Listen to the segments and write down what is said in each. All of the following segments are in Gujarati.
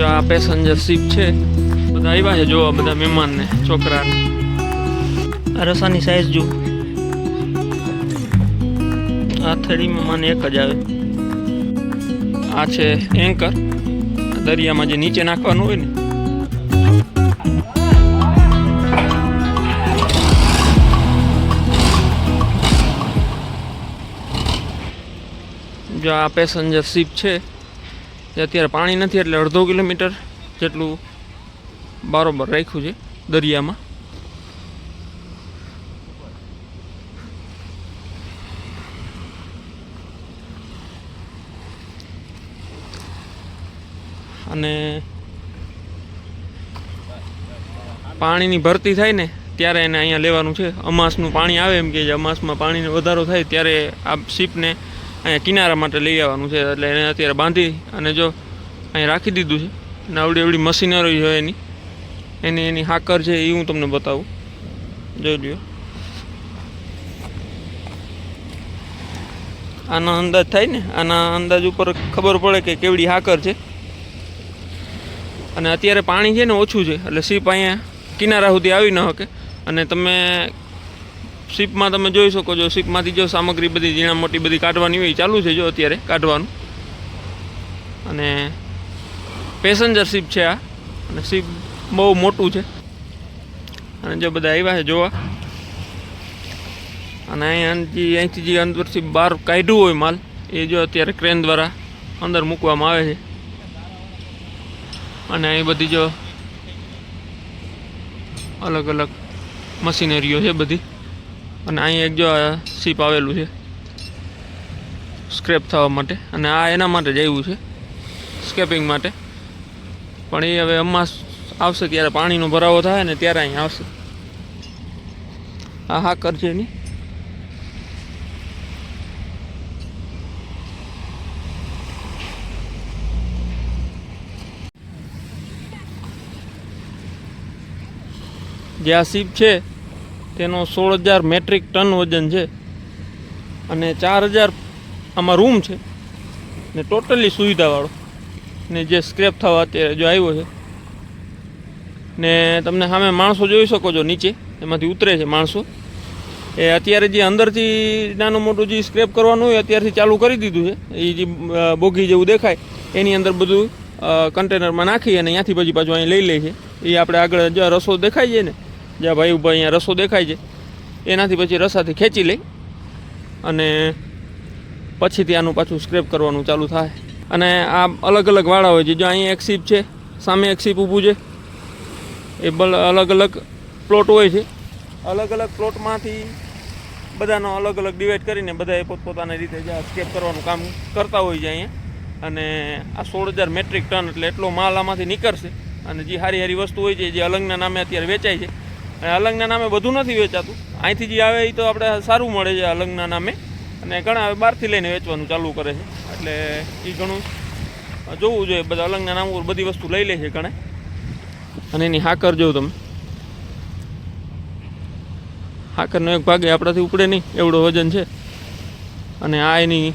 જો આ પેસેન્જર શીપ છે. બધા આવ્યા છે, જોવા બધા મહેમાનને છોકરાને આ રસાની સાઈઝ જો આ થેલીમાં મને એક જ આવે. આ છે એન્કર દરિયામાં જે નીચે નાખવાનું હોય ને. જો આ પેસેન્જર શિપ છે. જે અત્યારે પાણી નથી એટલે અડધો કિલોમીટર જેટલું બરોબર રાખ્યું છે દરિયામાં. અને પાણીની ભરતી થાય ને ત્યારે એને અહીંયા લેવાનું છે. અમાસનું પાણી આવે એમ કે અમાસમાં પાણીનો વધારો થાય ત્યારે આ શીપને અહીંયા કિનારા માટે લઈ આવવાનું છે, એટલે એને અત્યારે બાંધી અને જો અહીં રાખી દીધું છે. અને આવડી આવડી મશીનરી હોય એની. એની એની હાકર છે એ હું તમને બતાવું. જોઈ લ્યો. આનો અંદાજ થાય ને? આના અંદાજ ઉપર ખબર પડે કે કેવડી હાકર છે. અને અત્યારે પાણી છે ને ઓછું છે, એટલે સીપ અહીંયા કિનારા સુધી આવી ન શકે અને તમે શીપમાં તમે જોઈ શકો છો, શીપમાંથી જો સામગ્રી બધી ઝીણા મોટી બધી કાઢવાની હોય ચાલુ છે જો અત્યારે કાઢવાનું. અને પેસેન્જર શિપ છે આ, અને શિપ બહુ મોટું છે. અને જો બધા આવ્યા છે જોવા. અને અહીંયાથી, અહીંથી જે અંદરથી બહાર કાઢ્યું હોય માલ, એ જો અત્યારે ક્રેન દ્વારા અંદર મૂકવામાં આવે છે. અને અહીં બધી જો અલગ અલગ મશીનરીઓ છે બધી. અને અહીં એક જો શીપ આવેલું છે. સ્ક્રેપ થવા માટે. અને આ એના માટે જ આવ્યું છે. સ્કેપિંગ માટે. પણ એ હવે અમાસ આવશે ત્યારે પાણીનો ભરાવો થાય ને ત્યારે અહીં આવશે. આ હા કરજે એની. જે આ સીપ છે તેનો સોળ હજાર મેટ્રિક ટન વજન છે અને ચાર હજાર આમાં રૂમ છે ને ટોટલી સુવિધાવાળો. ને જે સ્ક્રેપ થવા અત્યારે જો આવ્યો છે ને તમને સામે માણસો જોઈ શકો છો નીચે, એમાંથી ઉતરે છે માણસો. એ અત્યારે જે અંદરથી નાનું મોટું જે સ્ક્રેપ કરવાનું હોય અત્યારથી ચાલુ કરી દીધું છે. એ જે બોગી જેવું દેખાય, એની અંદર બધું કન્ટેનરમાં નાખી અને ત્યાંથી પછી પાછું અહીં લઈ લે છે. એ આપણે આગળ જો રસો દેખાય છે ને. જ્યાં ભાઈ ઊભા અહીંયા રસો દેખાય છે, એનાથી પછી રસાથી ખેંચી લઈ અને પછીથી આનું પાછું સ્ક્રેપ કરવાનું ચાલુ થાય. અને આ અલગ અલગ વાળા હોય છે, જો અહીંયા એક સીપ છે, સામે એક સીપ ઊભું છે, એ બલ અલગ અલગ પ્લોટ હોય છે. અલગ અલગ પ્લોટમાંથી બધાનો અલગ અલગ ડિવાઈડ કરીને બધાએ પોતપોતાની રીતે જે સ્કેપ કરવાનું કામ કરતા હોય છે અહીંયા. અને આ સોળ હજાર મેટ્રિક ટન એટલે એટલો માલ આમાંથી નીકળશે. અને જે સારી સારી વસ્તુ હોય છે, જે અલંગના નામે અત્યારે વેચાય છે અને અલંગના નામે બધું નથી વેચાતું. અહીંથી જે આવે એ તો આપણે સારું મળે છે અલંગના નામે. અને ઘણા બહારથી લઈને વેચવાનું ચાલુ કરે છે. એટલે એ ઘણું જોવું જોઈએ. બધા અલંગના નામ ઉપર બધી વસ્તુ લઈ લે છે ઘણા. અને એની હાકર જોઉં તમે. હાકરનો એક ભાગ આપણાથી ઉપડે નહીં. એવડો વજન છે. અને આ એની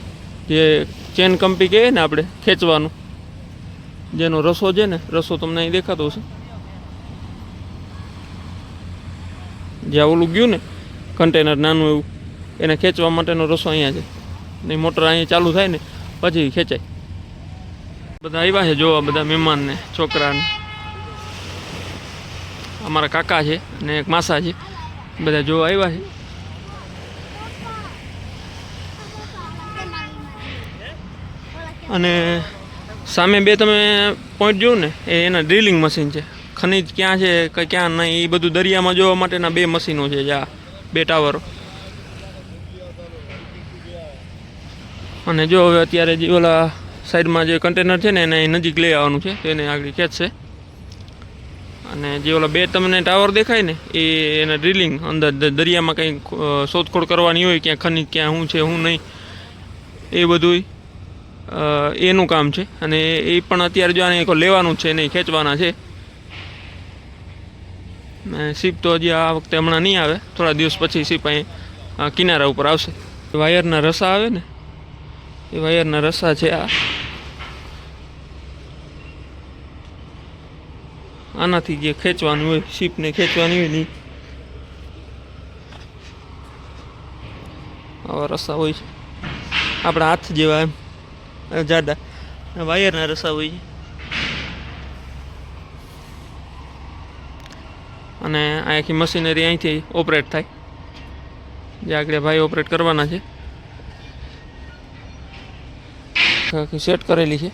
જે ચેન કંપી કહીએ ને આપણે, ખેંચવાનું. જેનો રસો છે ને, રસો તમને અહીં દેખાતો હશે. જ્યાં ઓલું ગયું ને કન્ટેનર નાનું એવું, એને ખેંચવા માટેનો રસો અહીંયા છે. ને મોટર અહીંયા ચાલુ થાય ને, પછી ખેંચાય. બધા આવ્યા છે જોવા બધા મહેમાનને છોકરાને અમારા કાકા છે અને એક માસા છે. બધા જોવા આવ્યા છે. અને સામે બે તમે પોઈન્ટ જોયું ને, એ એના ડ્રિલિંગ મશીન છે. ખનિજ ક્યાં છે કે ક્યાં નહીં, એ બધું દરિયામાં જોવા માટેના બે મશીનો છે જ્યાં બે ટાવરો. અને જો હવે અત્યારે જે ઓલા સાઈડમાં જે કન્ટેનર છે ને, એને નજીક લઈ આવવાનું છે તેને આગળ ખેંચશે. અને જે ઓલા બે તમને ટાવર દેખાય ને, એ એના ડ્રિલિંગ અંદર દરિયામાં કંઈ શોધખોળ કરવાની હોય, ક્યાં ખનિજ, ક્યાં શું છે શું નહીં, એ બધું એનું કામ છે. અને એ પણ અત્યારે જો આને લેવાનું છે નહીં ખેંચવાના છે. શીપ તો હજી આ વખતે હમણાં નહીં આવે. થોડા દિવસ પછી સીપ અહીં કિનારા ઉપર આવશે. વાયરના રસા આવે ને? એ વાયરના રસા છે આ. આનાથી જે ખેંચવાનું હોય સીપને ખેંચવાની હોય નહીં આવા રસા હોય છે. આપણા હાથ જેવા એમ. જાડા. વાયરના રસા હોય છે. અને આખી મશીનરી અહીંથી ઓપરેટ થાય. જે આગળ ભાઈ ઓપરેટ કરવાના છે. આખી સેટ કરેલી છે.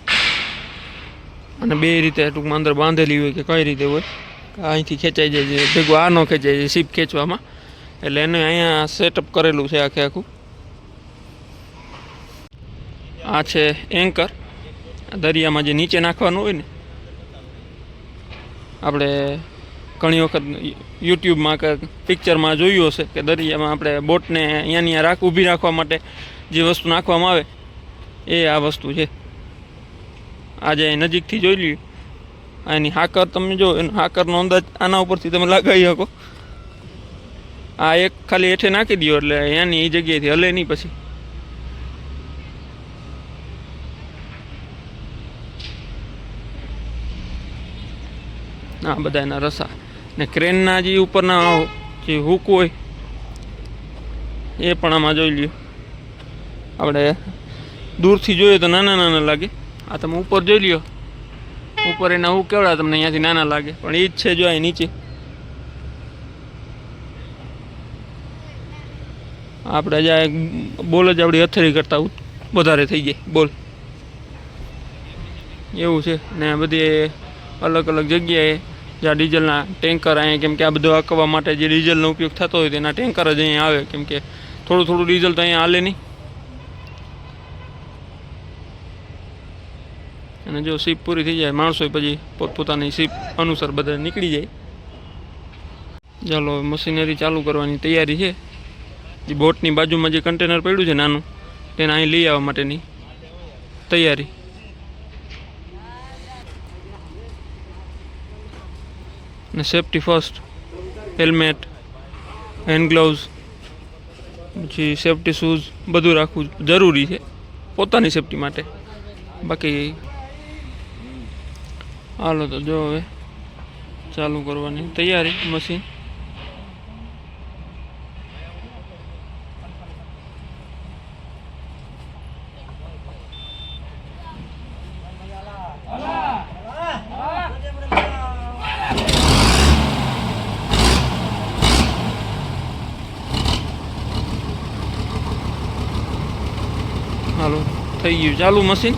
અને બે રીતે ટૂંકમાં અંદર બાંધેલી હોય કે કઈ રીતે હોય. અહીંથી ખેંચાઈ જાય છે. ભેગું આ ન ખેંચાય છે સીપ ખેંચવામાં. એટલે એને અહીંયા સેટઅપ કરેલું છે આખે આખું. આ છે એન્કર દરિયામાં જે નીચે નાખવાનું હોય ને. આપણે ઘણી વખત યુટ્યુબમાં કે પિક્ચરમાં જોયું હશે કે દરિયામાં આપણે બોટને અહીંયા ત્યાં રાખ, ઊભી રાખવા માટે જે વસ્તુ નાખવામાં આવે, એ આ વસ્તુ છે. આજે અહીં નજીકથી જોઈ લઈએ એની હાકર તમે જો, એનો હાકરનો અંદાજ આના ઉપરથી તમે લગાવી શકો. આ એક ખાલી હેઠે નાખી દો એટલે અહીંયાની એ જગ્યાએથી હલે નહીં પછી. આ બધા એના રસા. ને ક્રેનના જે ઉપરના જે હુક હોય, એ પણ આમાં જોઈ લ્યો. આપણે દૂરથી જોઈએ તો નાના નાના લાગે. આ તમે ઉપર જોઈ લ્યો. ઉપર એના હુક કેવડા તમને અહીંયાથી નાના લાગે. પણ એ જ છે જો નીચે. આપણે જ્યાં બોલ જ આપણી હથેળી કરતાં વધારે થઈ જાય. બોલ. એવું છે. ને આ બધી અલગ અલગ જગ્યાએ જ્યાં ડીઝલના ટેન્કર અહીંયા કેમ કે આ બધું આંકવા માટે જે ડીઝલનો ઉપયોગ થતો હોય તેના ટેન્કર જ અહીંયા આવે. કેમ કે થોડું થોડું ડીઝલ તો અહીંયા હાલે નહીં. અને જો સીપ પૂરી થઈ જાય, માણસો પછી પોતપોતાની સીપ અનુસાર બધા નીકળી જાય. ચાલો, મશીનરી ચાલુ કરવાની તૈયારી છે. જે બોટની બાજુમાં જે કન્ટેનર પડ્યું છે નાનું, તેને અહીં લઈ આવવા માટેની તૈયારી. ને safety first helmet hand gloves પછી સેફટી શૂઝ બધું રાખવું જરૂરી છે પોતાની સેફટી માટે. બાકી હાલો તો જો હવે ચાલુ કરવાની તૈયારી મશીન હાલો થઈ ગયું. ચાલુ મશીન?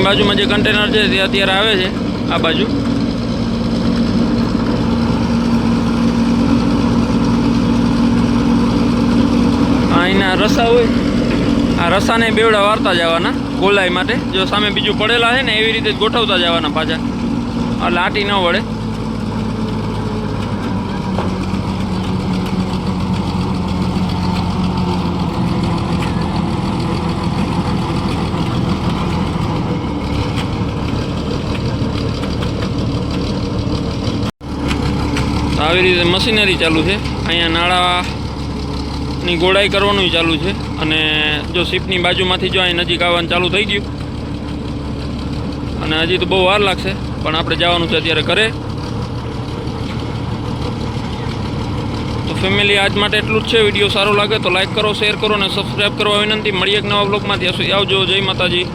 જો બાજુમાં જે કન્ટેનર છે તે અત્યારે આવે છે, આ બાજુ. અહીંના રસા હોય, આ રસાને બેવડા વારતા જવાના, ગોલાઈ માટે. જો સામે બીજું પડેલા છે ને, એવી રીતે ગોઠવતા જવાના પાછા. એટલે આટી ન વળે. આવી રીતે મશીનરી ચાલુ છે. અહીંયા નાળાની ગોળાઈ કરવાનું ચાલુ છે અને જો શીપની બાજુમાંથી જો અહીં નજીક આવવાનું ચાલુ થઈ ગયું. અને હજી તો બહુ વાર લાગશે, પણ આપણે જવાનું છે અત્યારે ઘરે. તો ફેમિલી આજ માટે એટલું જ છે. વીડિયો સારો લાગે તો લાઈક કરો શેર કરો અને સબસ્ક્રાઈબ કરવા વિનંતી. મળીએ એક નવા બ્લોગમાંથી આવજો. જય માતાજી.